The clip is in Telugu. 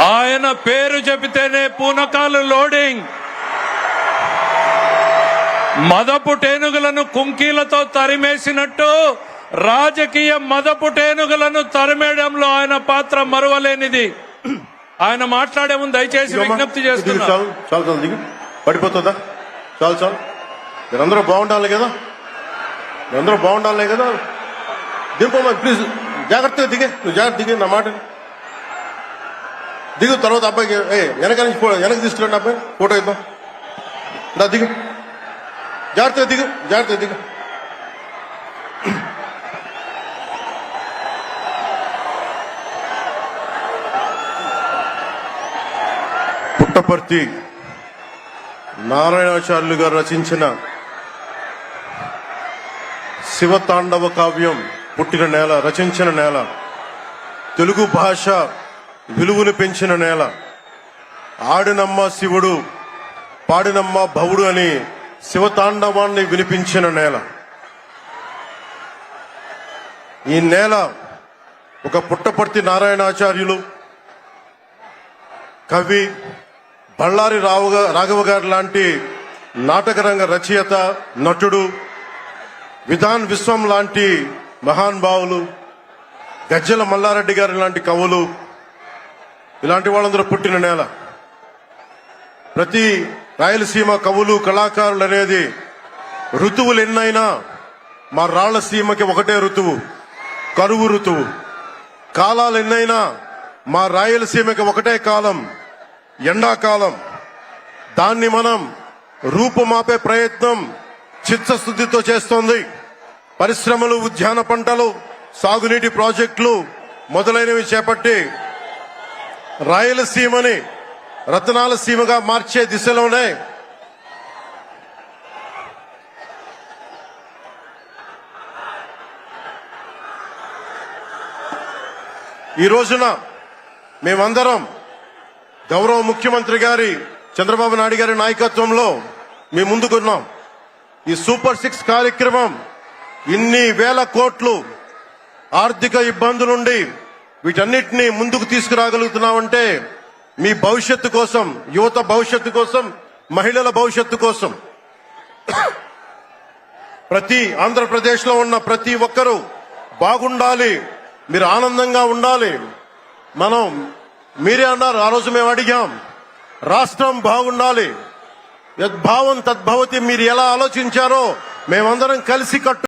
ఆయన పేరు చెబితేనే పూనకాలు లోడింగ్. మదపు టేనుగులను కుంకీలతో తరిమేసినట్టు రాజకీయ మదపు టేనుగులను తరిమేయడంలో ఆయన పాత్ర మరువలేనిది. ఆయన మాట్లాడే ముందు దయచేసి విజ్ఞప్తి దిగు, చేస్తున్నా. చాలు చాలు చాలు దిగు. పడిపోతుందా? చాలు చాలు. మీరందరూ బాగుండాలి కదా? మీరందరూ బాగుండాలి కదా? దింపమ్మా ప్లీజ్ జాగ్రత్తగా దిగే నువ్వు జాగ్రత్త దిగే నా మాట. దిగు తర్వాత అబ్బాయికి ఏ వెనక నుంచి వెనక తీసుకురండి అబ్బాయి. ఫోటో ఇద్దాం దా దిగు. జాగ్రత్తగా దిగు జాగ్రత్తగా దిగు. పుట్టపర్తి నారాయణాచార్యులు గారు రచించిన శివతాండవ కావ్యం పుట్టిన నేల రచించిన నేల. తెలుగు భాష విలువను పెంచిన నేల. ఆడినమ్మ శివుడు పాడినమ్మ భవుడు అని శివతాండవాన్ని వినిపించిన నేల. ఈ నేల ఒక పుట్టపర్తి నారాయణాచార్యులు కవి బళ్ళారి రావు రాఘవ గారు లాంటి నాటకరంగ రచయిత నటుడు విధాన్ విశ్వం లాంటి మహానుభావులు గజ్జల మల్లారెడ్డి గారి లాంటి కవులు ఇలాంటి వాళ్ళందరూ పుట్టిన నేల. ప్రతి రాయలసీమ కవులు కళాకారులు అనేది ఋతువులు ఎన్నైనా మా రాళ్ళసీమకి ఒకటే ఋతువు కరువు ఋతువు. కాలాలు ఎన్నైనా మా రాయలసీమకి ఒకటే కాలం ఎండాకాలం. దాన్ని మనం రూపుమాపే ప్రయత్నం చిత్తశుద్ధితో చేస్తోంది. పరిశ్రమలు ఉద్యాన పంటలు సాగునీటి ప్రాజెక్టులు మొదలైనవి చేపట్టి రాయలసీమని రతనాల సీమగా మార్చే దిశలోనే ఈ రోజున మేమందరం గౌరవ ముఖ్యమంత్రి గారి చంద్రబాబు నాయుడు గారి నాయకత్వంలో మీ ముందుకున్నాం ఈ సూపర్ సిక్స్ కార్యక్రమం ఇన్ని వేల కోట్లు ఆర్థిక ఇబ్బందుల నుండి వీటన్నిటిని ముందుకు తీసుకురాగలుగుతున్నామంటే మీ భవిష్యత్తు కోసం యువత భవిష్యత్తు కోసం మహిళల భవిష్యత్తు కోసం. ప్రతి ఆంధ్రప్రదేశ్లో ఉన్న ప్రతి ఒక్కరూ బాగుండాలి. మీరు ఆనందంగా ఉండాలి. మనం మీరే అన్నారు ఆ రోజు మేము అడిగాం రాష్ట్రం బాగుండాలి. యద్భావం తద్భవతి మీరు ఎలా ఆలోచించారో మేమందరం కలిసి కట్టు